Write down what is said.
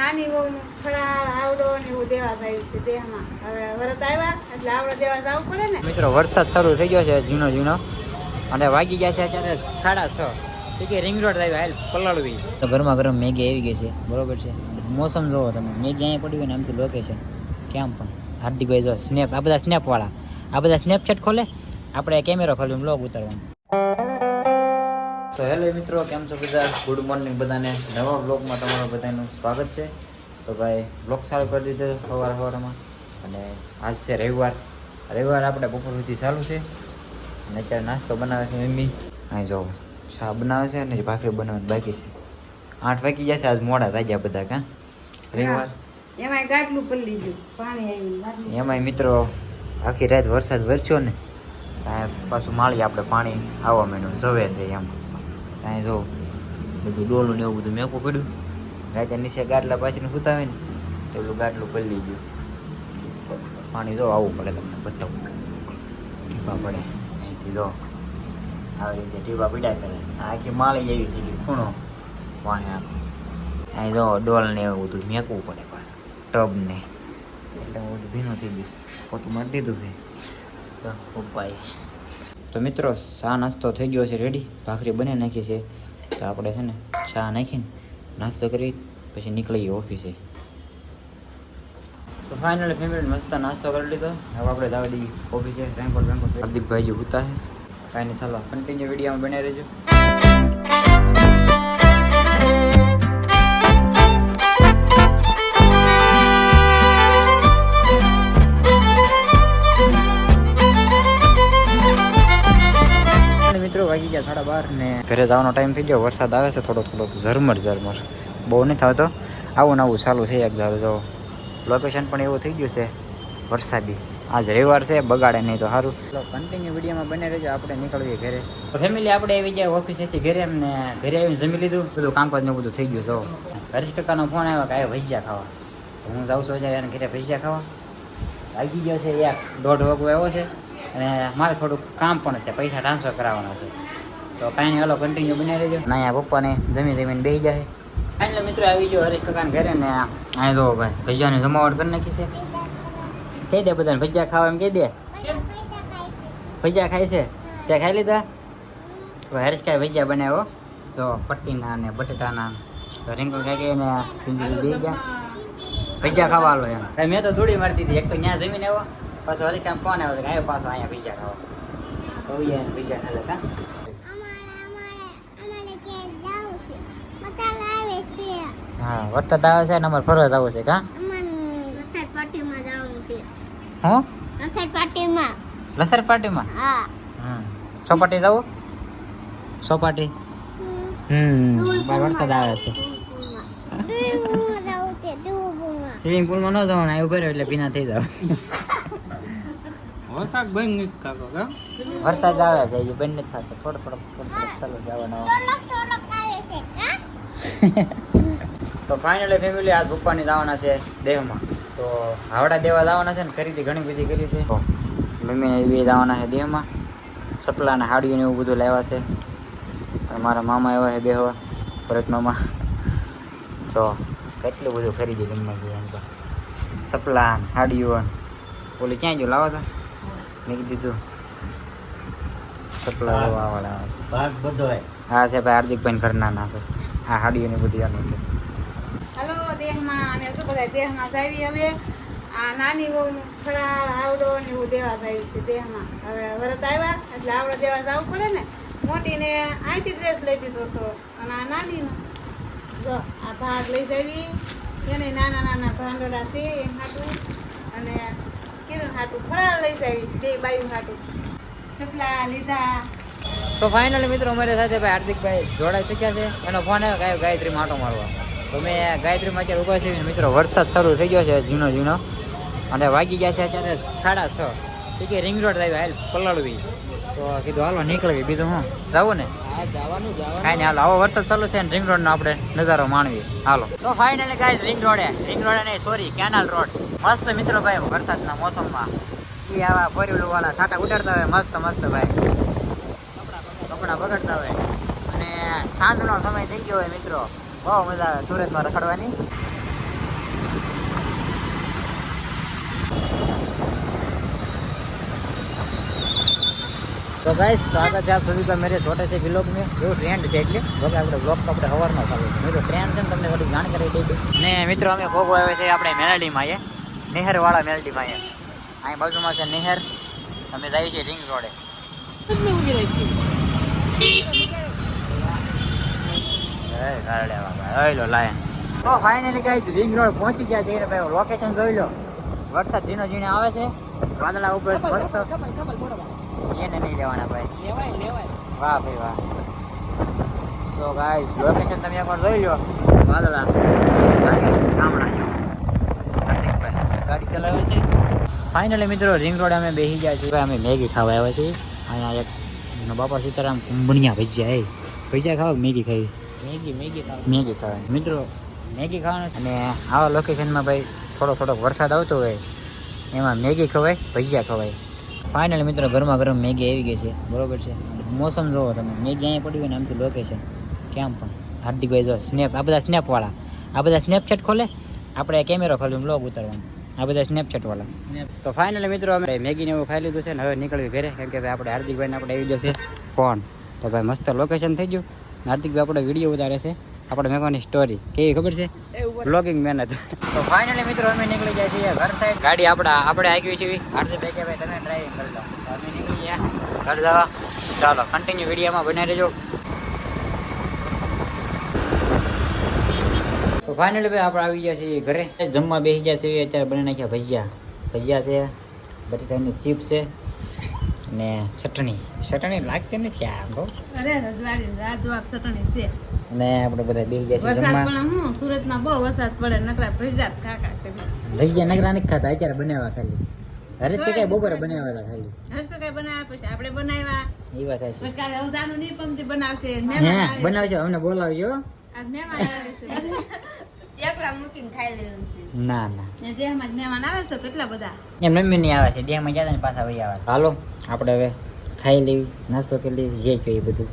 નાની વહુનું ફરાળ આવડો ને એવું દેવા થયું છે દેહમાં. હવે વરત આવ્યા, એટલે આવડો દેવા જવું પડે ને. મિત્રો, વરસાદ શરૂ થઈ ગયો છે ઝીણો ઝીણો અને વાગી ગયા છે અત્યારે સાડા છ. કે રિંગ રોડ આવ્યા હાલ તો ગરમા ગરમ મેગી આવી ગઈ છે, બરોબર છે. મોસમ જોવો તમે મેગી અહીંયા પડી હોય ને આમથી લોકેશન કેમ પણ? હાર્દિકભાઈ જો સ્નેપ આ બધા સ્નેપવાળા આ બધા સ્નેપચેટ ખોલે? આપણે કેમેરો ખોલ્યું બ્લોગ ઉતારવાનો. તો હેલો મિત્રો કેમ છો બધા? ગુડ મોર્નિંગ બધાને. નવા બ્લોગમાં તમારું બધાનું સ્વાગત છે. તો ભાઈ બ્લોગ ચાલુ કરી દીધો સવાર સવારમાં. અને આજ છે રવિવાર. રવિવાર આપણે બપોર સુધી ચાલુ છે. અને અત્યારે નાસ્તો બનાવે છે મમ્મી. અહીં જો શા બનાવે છે અને ભાખરી બનાવવાની બાકી છે. આઠ વાગી જશે આજ મોડા થઈ ગયા બધા કાં? રવિવાર. એમાંય ગાટલું પડી લીધું. પાણી આવ્યું એમાંય મિત્રો આખી રાત વરસાદ વરસ્યો ને. પાછું માળી આપણે પાણી આવવા માંડ્યું જવે છે એમ. ત્યાં જો બધું ડોલું ને એવું બધું મેકવું પડ્યું. રાતે નીચે ગાટલા પાછળ સુતાવે ને તો પેલું ગાટલું પલળી ગયું. પાણી જો આવવું પડે તમને બતાવું. ટીપા પડે. અહીંથી જો આવી રીતે ટીપા પીડા કરે. આખી માળી એવી થઈ ગઈ, ખૂણો. આખો. અહીં જો ડોલ ને એવું બધું મેકવું પડે પાછું. ટબ ને. એટલે બધું ભીનું થઈ ગયું. પોતું મારી દીધું છે. પપ્પાએ તો મિત્રો, ચા નાસ્તો થઈ ગયો છે રેડી ભાખરી બની નાખી છે. તો આપણે છે ને ચા નાખીને નાસ્તો કરી, પછી નીકળીએ ઓફિસે તો ફાઇનલી ફેમિલી મસ્ત નાસ્તો કરી લીધો. હવે આપણે જવા દઈએ ઓફિસે રેન્કોટ રેન્કોટ હાર્દિકભાઈ જે ઉતા છે કાંઈ નહીં, ચાલો કન્ટિન્યુ વિડીયોમાં બનાવી રહેજો. ગયા ને ઘરે જવાનો ટાઈમ થઈ ગયો. વરસાદ આવે છે થોડો થોડો ઝરમર ઝરમર. બહુ નહીં થતો આવું ને આવું ચાલુ થઈ એક ધારો જો લોકેશન પણ એવું થઈ ગયું છે, વરસાદી. આજ રવિવાર છે, બગાડે નહીં તો સારું. કન્ટિન્યુ વિડીયોમાં બને રહેજો, આપણે નીકળીએ ઘરે. ફેમિલી આપણે આવી ગયા ઓફિસેથી ઘરે એમને ઘરે આવીને જમી લીધું. બધું કામકાજ ને બધું થઈ ગયું જો હરીશ કાકાનો ફોન આવ્યો કે આ ભજીયા ખાવા. હું જાઉં છું એને ઘરે ભજીયા ખાવા. લાગી ગયો છે, એક, દોઢ વાગો આવ્યો છે. અને મારે થોડુંક કામ પણ છે, પૈસા ટ્રાન્સફર કરાવવાના છે. તો કાંઈ નહીં હાલો કન્ટિન્યુ બનાવી લેજો ના અહીંયા પપ્પાને જમી જમીને બેસી જાય ફાઇનલ, મિત્રો, આવી ગયો હરીશ કાકાને ઘરે ને અહીંયા જો ભાઈ, ભજીયાની જમાવટ કરી નાખી છે. કહી દે બધાને, ભજીયા ખાવા એમ કહી દે. ભજીયા ખાય છે? ત્યાં ખાઈ લીધા? તો હરીશ કાંઈ ભજીયા બનાવ્યો? તો પટ્ટીના ને બટેટાના તો રીંગણ કાંઈ ને પિંજરી બે ગયા. ભજીયા ખાવા આલો એમ. અરે મેં તો ધૂળી મારી દીધી એક તો ત્યાં જમીને આવ્યો. પાછો હરીશ કામ ફોન આવ્યો કે આવ્યો પાછો અહીંયા ભજીયા ખાવા. તો યાર ભજીયા ખાલે કા હા વરસાદ આવે છે ને અમારે ફરવા જવું છે કા? હું? લસર હા. હમ. ચોપાટી જવું? ચોપાટી હમ બાર વરસાદ આવે છે. સ્વિમિંગ પુલમાં ન જવાનું આવ્યું ભર્યો એટલે ભીના થઈ જાવ વરસાદ બંધ નથી થતો વરસાદ આવે છે એ બંને જ થશે થોડો થોડો થોડો જવાનું આવે જવાનો તો ફાઇનલી ફેમિલી આજ પપ્પાની જવાના છે દેહમાં. તો હાવડા દેવા જવાના છે ને ખરીદી ઘણી બધી કરી છે. મમ્મીને એ બી જવાના છે દેહમાં. સપલાના હાડીઓ ને એવું બધું લાવ્યા છે. અને મારા મામા એવા છે બેહવા ભરત મામા. તો કેટલું બધું ખરીદી ગમે છે એમ તો. સપલા ને હાડીઓ ને ઓલી ક્યાં જો લાવો તા. મેં કીધું સપલા લેવા વાળા છે. ભાગ બધો હા છે ભાઈ હાર્દિકભાઈ ઘરના ના છે. હા હાડીઓની બધી આનું છે. દેહમાં અમે શું બધા દેહમાં જાવી હવે. આ નાની વહુનું ફરાળ આવડો ને એવું દેવા થયું છે દેહમાં. હવે વરત આવ્યા, એટલે આવડો દેવા જવું પડે ને. મોટીને અહીંથી ડ્રેસ લઈ દીધો હતો. અને આ નાનીનો. જો આ ભાગ લઈ જાવી એને નાના નાના ભાંડોળા છે એમ હાટું. અને કિરણ હાટું ફરાળ લઈ જાવી બે બાયું હાટું. થપલા લીધા. તો ફાઇનલી મિત્રો, અમારી સાથે ભાઈ હાર્દિકભાઈ જોડાઈ શક્યા છે. એનો ફોન આવ્યો ગાય ગાયત્રી માટો મારવા. તો મેં ગાયત્રીમાં અત્યારે ઊભા છીએ મિત્રો વરસાદ શરૂ થઈ ગયો છે ઝીણો ઝીણો અને વાગી ગયા છે અત્યારે સાડા છ. કે રિંગ રોડ આવી હાલ પલાળવી. તો કીધું હાલો નીકળવી. બીજું હું જવું ને? જવાનું કાંઈ નહીં હાલો આવો વરસાદ ચાલુ છે ને રિંગ રોડનો આપણે નજારો માણવી. હાલો. તો ફાઇનલી ગાઈઝ રિંગ રોડે રિંગ રોડે નહીં સોરી કેનાલ રોડ મસ્ત મિત્રો ભાઈ વરસાદના મોસમમાં. એ આવા ફોર વાળા સાટા ઉડાડતા હોય મસ્ત મસ્ત ભાઈ. કપડા બગડતા હોય. અને સાંજનો સમય થઈ ગયો હોય મિત્રો. वाव मज़ा आया सूरत में रखड़वा तो भाई स्वागत है आप सभी का मेरे छोटे से ब्लॉग में जो ट्रेन से एटले तो भाई ब्लॉग तो अपने हवर में चालू मेरे ट्रेन से तुमने बड़ी जानकारी दी ने मित्रों हमें खोखो आए थे अपने मेलडी में नेहर वाला मेलडी में आई बाजू में से नेहर हमें जाइए रिंग रोड है તો ફાઇનલી ગાઈસ રિંગ રોડ પહોંચી ગયા છે. ભાઈ લોકેશન જોઈ લો. વરસાદ ઝીણો ઝીણો આવે છે. વાદળા ઉપર મસ્ત. એને નહીં લેવાના ભાઈ. વાહ ભાઈ વાહ. તો ગાઈસ લોકેશન તમે એકવાર જોઈ લો. વાદળા. ગાડી ચલાવે છે. ફાઇનલી મિત્રો રિંગ રોડ અમે બેસી ગયા છીએ. અમે મેગી ખાવા આવ્યા છીએ. અહીંયા એક બાપા સીતારામ કુંભણિયા ભજીયા એ. ભજીયા ખાવા મેગી ખાવી મેગી મેગી ખાવા મેગી ખાવાની. મિત્રો મેગી ખાવાનું. અને આવા લોકેશનમાં ભાઈ થોડો થોડોક વરસાદ આવતો હોય એમાં મેગી ખવાય ભજીયા ખવાય. ફાઇનલ મિત્રો ગરમા ગરમ મેગી આવી ગઈ છે. બરોબર છે? મોસમ જોવો તમે. મેગી અહીંયા પડી હોય ને આમથી લોકેશન કેમ પણ? હાર્દિકભાઈ જો સ્નેપ આ બધા સ્નેપવાળા આ બધા સ્નેપચેટ ખોલે? આપણે કેમેરો ખોલ્યું બ્લોગ ઉતારવાનું. આ બધા સ્નેપચેટ વાળા. તો ફાઇનલી મિત્રો અમે મેગીને એવું ખાઈ લીધું છે ને હવે નીકળવી ઘરે. કેમ કે ભાઈ આપણે હાર્દિકભાઈને આપણે આવી જશે ફોન. તો ભાઈ મસ્ત લોકેશન થઈ ગયું. હાર્દિકભાઈ આપણે વીડિયો ઉતારે છે. આપણે મેકવાની સ્ટોરી કેવી ખબર છે? બ્લોગિંગ મહેનત. તો ફાઇનલી મિત્રો અમે નીકળી જાય છીએ ઘર સાઈડ ગાડી આપણા આપણે આવી છે. હાર્દિકભાઈ કે ભાઈ, તમે ડ્રાઇવિંગ કરી લો. તો અમે નીકળી ગયા. ઘર જવા. ચાલો કન્ટિન્યુ વિડીયોમાં બનાવી રહેજો. તો ફાઇનલી ભાઈ આપણે આવી ગયા છીએ ઘરે. જમવા બેસી ગયા છીએ. અત્યારે બની નાખ્યા ભજીયા. ભજીયા છે બટેટાની ચીપ છે. ને ચટણી. ચટણી લાગતી નથી આ બહુ અરે રજવાડી રાજવાબ ચટણી છે. ને આપણે બધા બેસી છીએ વરસાદ પણ હું સુરતમાં બહુ વરસાદ પડે નકરા ભેજાત કાકા કરી. ભજીયા નગરા નથી ખાતા અત્યારે બનાવ્યા ખાલી. હરેશ કઈ બપોરે બનાવ્યા હતા ખાલી. હર્ષ તો કઈ બનાવ્યા પછી આપણે બનાવ્યા. એ વાત છે પછી કાલે અવજાનું નહીં પમતી બનાવશે મહેમાન બનાવજો અમને બોલાવજો. આજ મહેમાન આવે છે. એકલા મૂકીને ખાઈ લેવાનું છે. ના ના. દેહમાં જ મહેમાન આવે છે કેટલા બધા. એમ મમ્મી નહીં આવે છે દેહમાં ને પાછા વહી આવે હાલો આપણે હવે ખાઈ લેવી નાસ્તો કરી લેવી જે જોઈએ બધું.